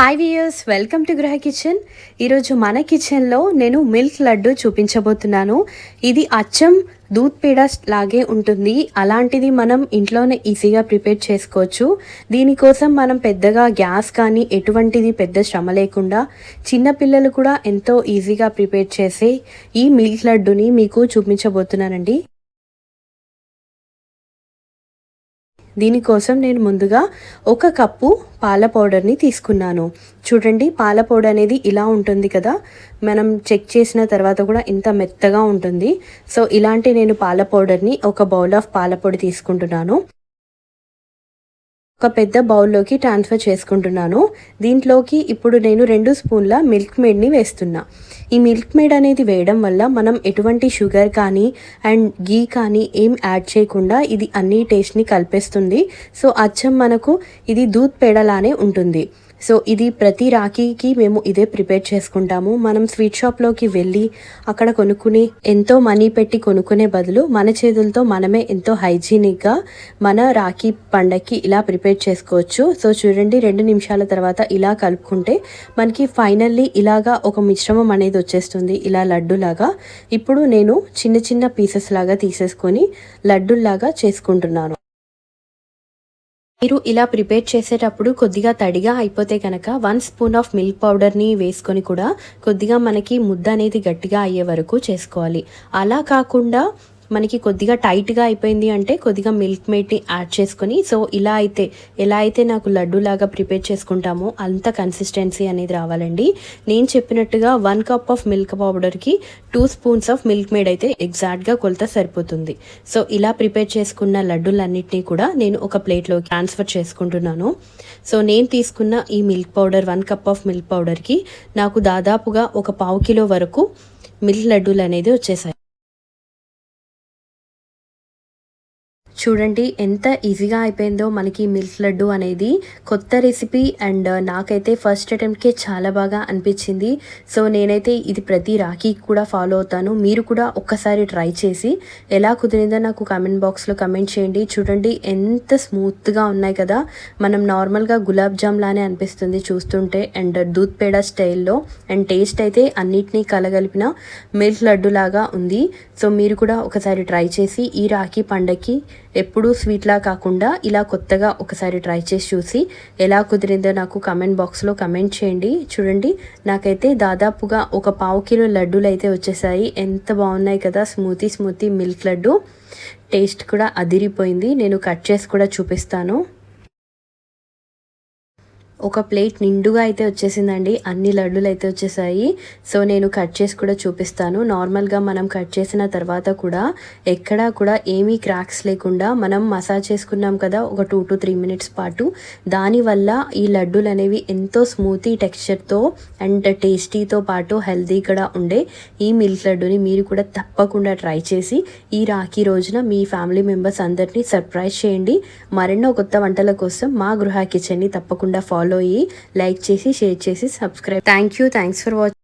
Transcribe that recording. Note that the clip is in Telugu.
Hi viewers welcome to Gruha kitchen ఈరోజు మన కిచెన్లో నేను మిల్క్ లడ్డు చూపించబోతున్నాను. ఇది అచ్చం దూద్ పేడ లాగే ఉంటుంది. అలాంటిది మనం ఇంట్లోనే ఈజీగా ప్రిపేర్ చేసుకోవచ్చు. దీనికోసం మనం పెద్దగా గ్యాస్ కానీ ఎటువంటిది పెద్ద శ్రమ లేకుండా చిన్నపిల్లలు కూడా ఎంతో ఈజీగా ప్రిపేర్ చేసే ఈ మిల్క్ లడ్డుని మీకు చూపించబోతున్నానండి. దీనికోసం నేను ముందుగా ఒక కప్పు పాల పౌడర్ని తీసుకున్నాను. చూడండి పాల పౌడర్ అనేది ఇలా ఉంటుంది కదా? మనం చెక్ చేసిన తర్వాత కూడా ఇంత మెత్తగా ఉంటుంది. సో ఇలాంటి నేను పాల పౌడర్ని ఒక బౌల్ ఆఫ్ పాల పొడి తీసుకుంటున్నాను. ఒక పెద్ద బౌల్లోకి ట్రాన్స్ఫర్ చేసుకుంటున్నాను. దీంట్లోకి ఇప్పుడు నేను రెండు స్పూన్ల మిల్క్ మేడ్ని వేస్తున్నా. ఈ మిల్క్ మేడ్ అనేది వేయడం వల్ల మనం ఎటువంటి షుగర్ కానీ అండ్ గీ కానీ ఏం యాడ్ చేయకుండా ఇది అన్ని టేస్ట్ని కలిపేస్తుంది. సో అచ్చం మనకు ఇది దూద్ పేడలానే ఉంటుంది. సో ఇది ప్రతి రాఖీకి మేము ఇదే ప్రిపేర్ చేసుకుంటాము. మనం స్వీట్ షాప్లోకి వెళ్ళి అక్కడ కొనుక్కుని ఎంతో మనీ పెట్టి కొనుక్కునే బదులు మన చేతులతో మనమే ఎంతో హైజీనిక్గా మన రాఖీ పండగకి ఇలా ప్రిపేర్ చేసుకోవచ్చు. సో చూడండి రెండు నిమిషాల తర్వాత ఇలా కలుపుకుంటే మనకి ఫైనల్లీ ఇలాగా ఒక మిశ్రమం అనేది వచ్చేస్తుంది ఇలా లడ్డులాగా. ఇప్పుడు నేను చిన్న చిన్న పీసెస్ లాగా తీసేసుకొని లడ్డుల్లాగా చేసుకుంటున్నాను. మీరు ఇలా ప్రిపేర్ చేసేటప్పుడు కొద్దిగా తడిగా అయిపోతే కనుక వన్ స్పూన్ ఆఫ్ మిల్క్ పౌడర్ని వేసుకొని కూడా కొద్దిగా మనకి ముద్ద అనేది గట్టిగా అయ్యే వరకు చేసుకోవాలి. అలా కాకుండా మనకి కొద్దిగా టైట్గా అయిపోయింది అంటే కొద్దిగా మిల్క్ మేట్ని యాడ్ చేసుకొని సో ఇలా అయితే ఎలా అయితే నాకు లడ్డు లాగా ప్రిపేర్ చేసుకుంటామో అంత కన్సిస్టెన్సీ అనేది రావాలండి. నేను చెప్పినట్టుగా వన్ కప్ ఆఫ్ మిల్క్ పౌడర్కి two spoons of milk made అయితే ఎగ్జాక్ట్గా కొలత సరిపోతుంది. సో ఇలా ప్రిపేర్ చేసుకున్న లడ్డూలన్నింటినీ కూడా నేను ఒక ప్లేట్లో ట్రాన్స్ఫర్ చేసుకుంటున్నాను. సో నేను తీసుకున్న ఈ milk powder one cup of milk పౌడర్కి నాకు దాదాపుగా ఒక పావు కిలో వరకు మిల్క్ లడ్డూలు అనేది వచ్చేసాయి. చూడండి ఎంత ఈజీగా అయిపోయిందో మనకి మిల్క్ లడ్డు అనేది కొత్త రెసిపీ అండ్ నాకైతే ఫస్ట్ అటెంప్ట్కే చాలా బాగా అనిపించింది. సో నేనైతే ఇది ప్రతి రాఖీకి కూడా ఫాలో అవుతాను. మీరు కూడా ఒక్కసారి ట్రై చేసి ఎలా కుదిరిందో నాకు కమెంట్ బాక్స్లో కమెంట్ చేయండి. చూడండి ఎంత స్మూత్గా ఉన్నాయి కదా. మనం నార్మల్గా గులాబ్ జామ్ లానే అనిపిస్తుంది చూస్తుంటే అండ్ దూద్ పేడ స్టైల్లో అండ్ టేస్ట్ అయితే అన్నిటినీ కలగలిపిన మిల్క్ లడ్డు లాగా ఉంది. సో మీరు కూడా ఒకసారి ట్రై చేసి ఈ రాఖీ పండగకి ఎప్పుడూ స్వీట్లా కాకుండా ఇలా కొత్తగా ఒకసారి ట్రై చేసి చూసి ఎలా కుదిరిందో నాకు కమెంట్ బాక్స్లో కమెంట్ చేయండి. చూడండి నాకైతే దాదాపుగా ఒక పావు కిలో లడ్డూలు అయితే వచ్చేసాయి. ఎంత బాగున్నాయి కదా smoothie smoothie milk laddu. Taste కూడా అదిరిపోయింది. నేను కట్ చేసి కూడా చూపిస్తాను. ఒక ప్లేట్ నిండుగా అయితే వచ్చేసిందండి. అన్ని లడ్డులు అయితే వచ్చేసాయి. సో నేను కట్ చేసి కూడా చూపిస్తాను. నార్మల్గా మనం కట్ చేసిన తర్వాత కూడా ఎక్కడా కూడా ఏమీ క్రాక్స్ లేకుండా మనం మసాజ్ చేసుకున్నాం కదా ఒక టూ టు త్రీ మినిట్స్ పాటు. దానివల్ల ఈ లడ్డూలు అనేవి ఎంతో స్మూతీ టెక్స్చర్తో అండ్ టేస్టీతో పాటు హెల్తీ కూడా ఉండే ఈ మిల్క్ లడ్డుని మీరు కూడా తప్పకుండా ట్రై చేసి ఈ రాఖీ రోజున మీ ఫ్యామిలీ మెంబర్స్ అందరినీ సర్ప్రైజ్ చేయండి. మరెన్నో కొత్త వంటల కోసం మా గృహ కిచెన్ని తప్పకుండా ఫాలో ఫాలో అయ్యి లైక్ చేసి షేర్ చేసి subscribe thank you thanks for watching